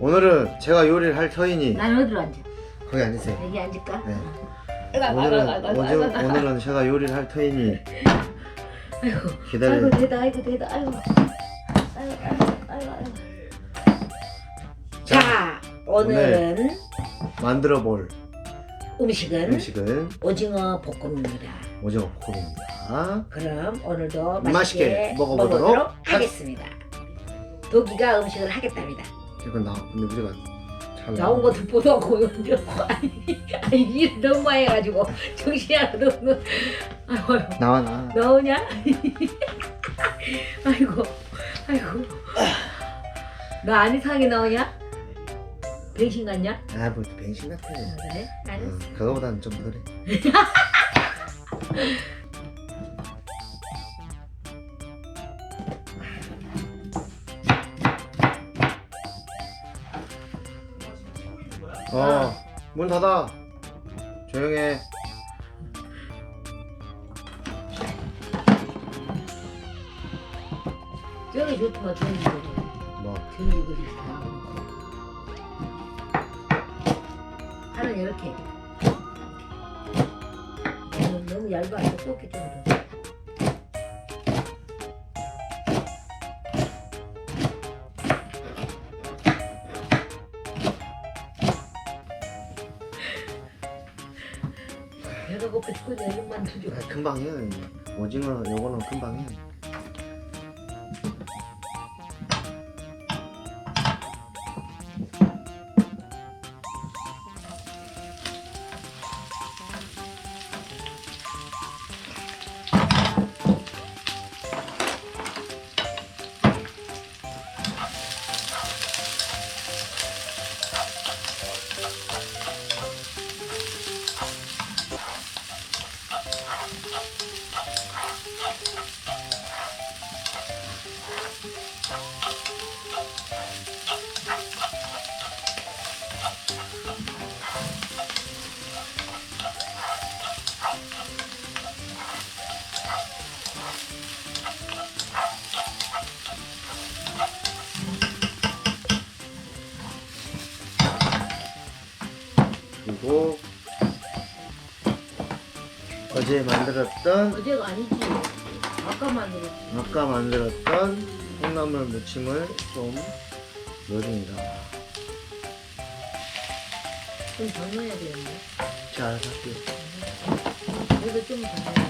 오늘은 제가 요리를 할 터이니 난 어디로 앉아? 거기 앉으세요. 여기 앉을까? 네. 오늘은 아이고. 오늘은 제가 요리를 할 터이니 아이고, 기다려. 아이고 대다, 아이고 대다, 아이고, 아이고, 아이고, 아이고, 아이고. 자, 오늘은 만들어 볼 음식은 음식은 오징어 볶음입니다. 오징어 볶음입니다. 그럼 오늘도 맛있게 맛있게, 먹어보도록 먹어보도록 하- 하겠습니다. 도기가 음식을 하겠답니다. 이건 나 근데 우리가 잘 나온 것도 보도 먼저 아니 아니 일 너무 많이 해가지고 정신이 하나도 없는 아이고 아이고, 나와 나. 나오냐? 아이고 아이고 나안 이상하게 나오냐? 배신 같냐? 아뭐 같아. 아, 그래? 어, 알았어 그거보다는 좀 덜해. 어, 문 닫아. 조용해. 저기 좋더만 저기 저기 뭐, 저기 그리 하는 이렇게 너무, 얇아 두껍게 좀 더. 배가 고파 죽겠네 이런 만들죠 아, 금방 해. 오징어 요거는 금방 해. 그 어제 만들었던 어제가 아니지 아까 만들었지 아까 만들었던 콩나물 무침을 좀 넣어줍니다. 좀 더 넣어야 되는데 자, 알아서 할게요. 그래도 좀더 넣어야 되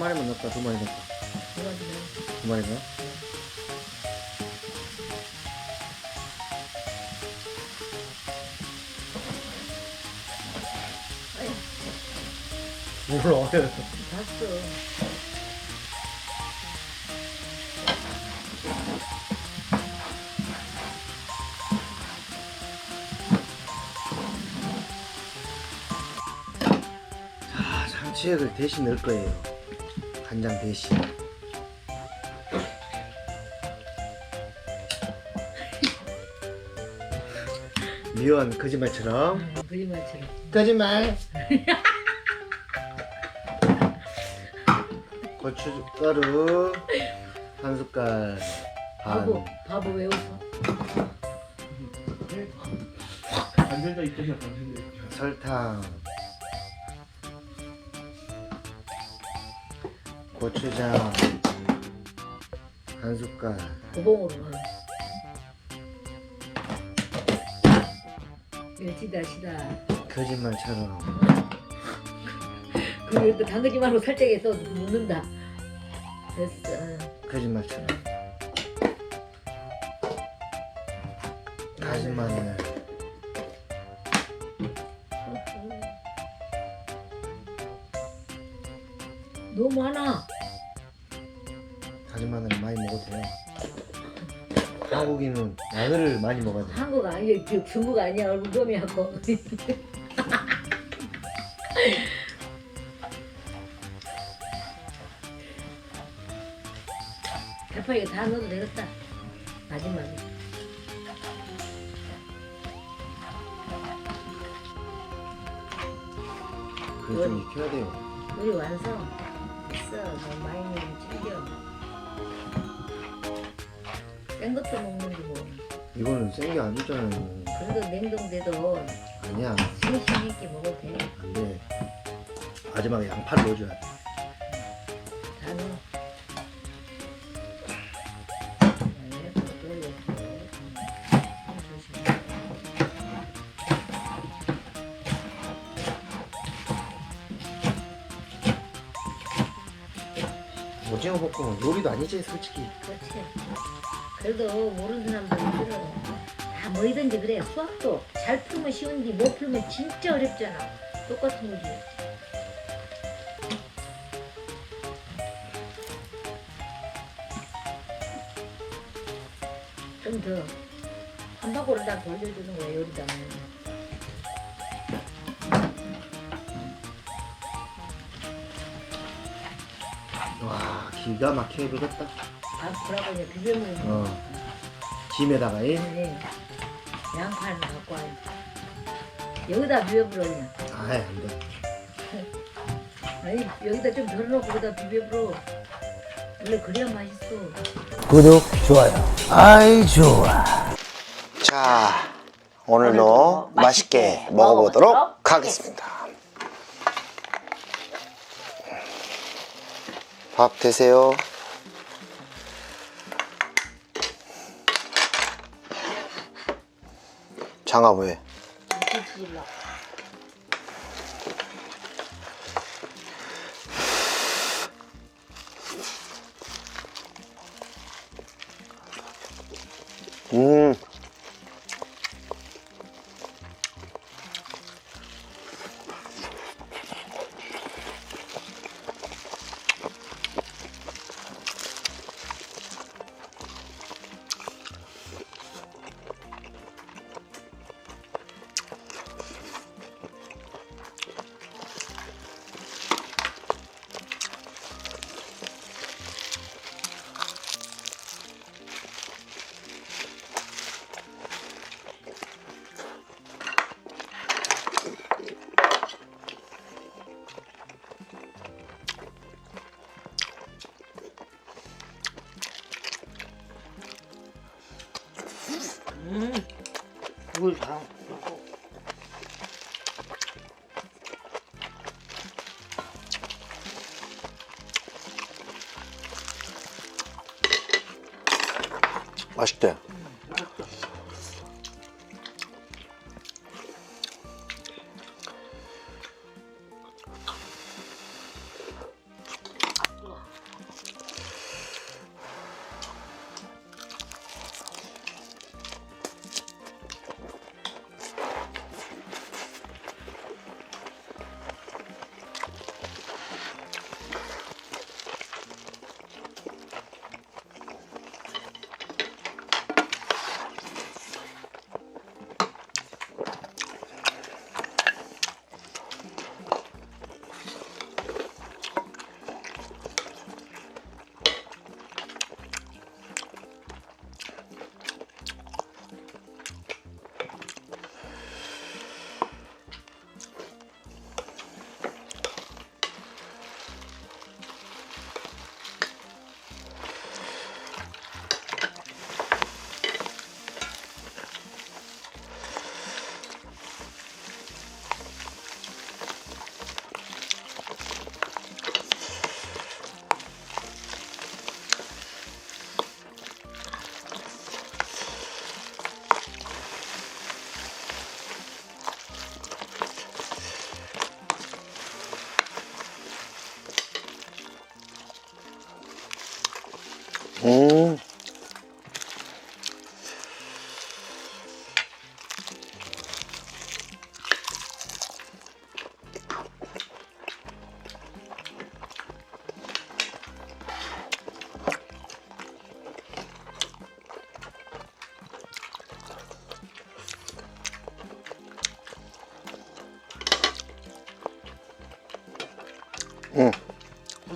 마리만 넣을까? 두 마리? 해가지고 두 마리 넣어? 몰라. 봤어. 자, 상추액을 대신 넣을 거예요. 간장 대신. 미원 거짓말처럼. 아, 거짓말처럼. 거짓말. 고춧가루 한 숟갈 반. 바보, 바보 왜 웃어? 반전자 있잖아 반전자 설탕. 고추장 한 숟갈. 고봉으로 하. 멸치다 시다. 거짓말처럼. 그리고 또 담그지 말고 살짝 해서 묻는다. 됐어. 거짓말처럼. 다진 마늘. 많이 먹어야 돼. 한국 아니야, 그 중국 아니야, 얼굴 좀이하고. 대파 이거 다 넣어도 되겠다. 마지막에. 그거 좀 익혀야 돼요. 우리 완성. 됐어. 뭐 많이 먹으면 질겨. 센 것도 먹는데 뭐. 이거는 센게안 좋잖아요. 그래도 냉동돼도 아니야, 싱싱하게 먹어도 돼. 안 돼. 마지막에 양파를 넣어줘야 돼. 다 넣어. 네, 그것도 이렇게. 음, 조심해. 오징어 볶음은 요리도 아니지, 솔직히. 그렇지. 그래도 모르는 사람들은 다 뭐이든지 그래. 수학도 잘 풀면 쉬운데 못 풀면 진짜 어렵잖아. 똑같은 거지. 좀 더. 한 바퀴를 다 돌려주는 거야, 요리다는. 와, 기가 막히게 익었다. 아, 그러고 이제 비벼먹으면 어. 김에다가 이 네. 양파는 갖고 와요. 여기다 비벼불어 그냥. 아예 안 돼. 아니 여기다 좀 덜어놓고 거기다 비벼 불어. 원래 그래야 맛있어. 구독, 좋아요. 아이, 좋아. 자, 오늘도 맛있게 먹어보도록 하겠습니다. 밥 드세요. 장아 왜? 뒤질러. 음. 맛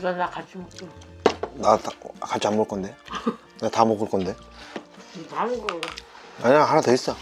우선 나 같이 먹자. 나 다, 같이 안 먹을 건데. 나 다 먹을 건데. 다 먹어. 아니야 하나 더 있어.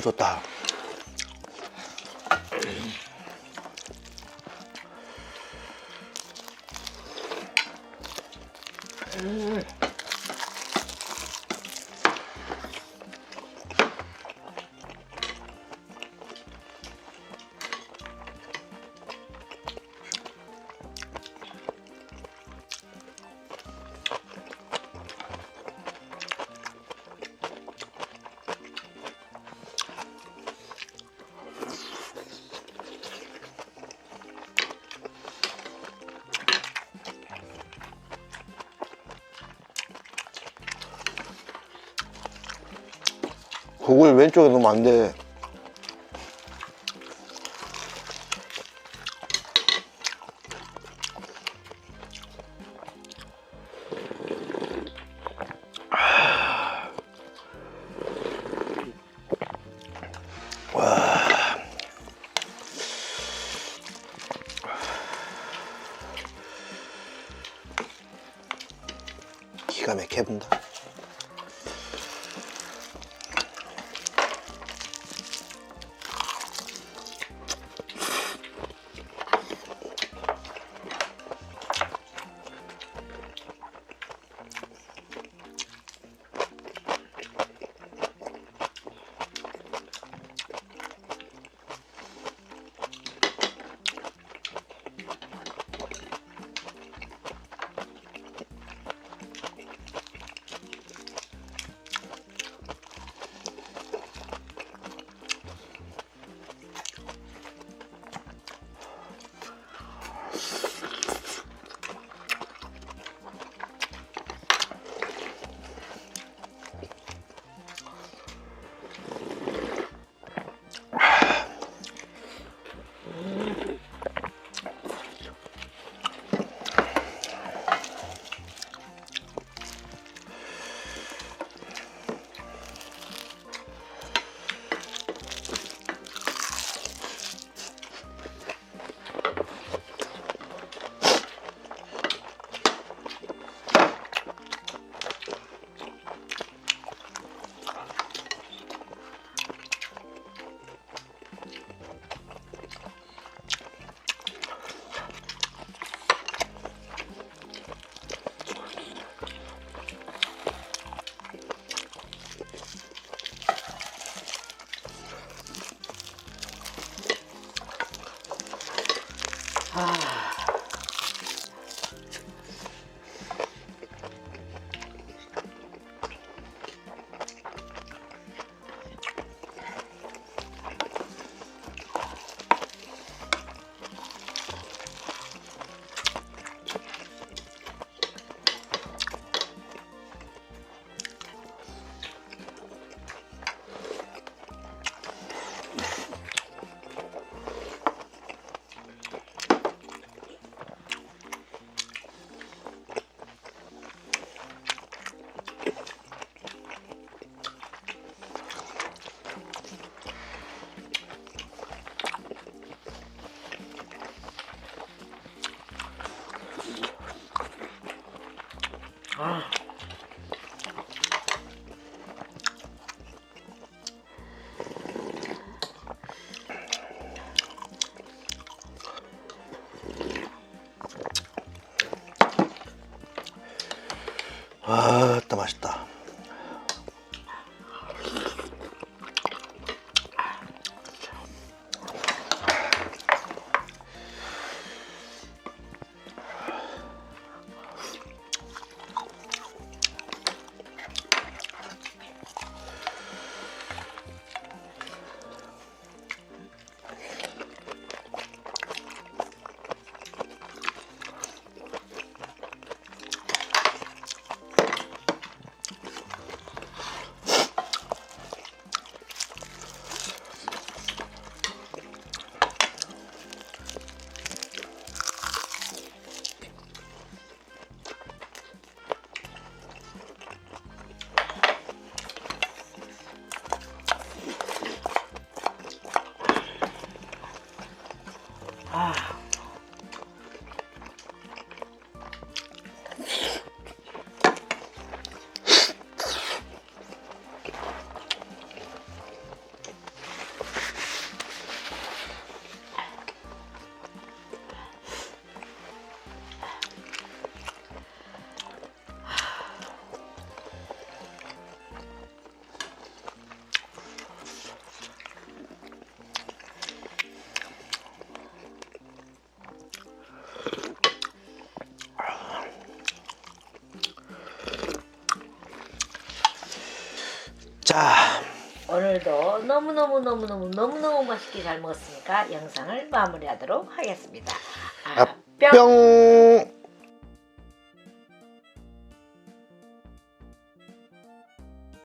좋다. 국을 왼쪽에 넣으면 안 돼. 기가 막혀 본다. Ah. 너무너무너무너무 너무너무 맛있게 잘 먹었으니까 영상을 마무리하도록 하겠습니다. 아, 뿅.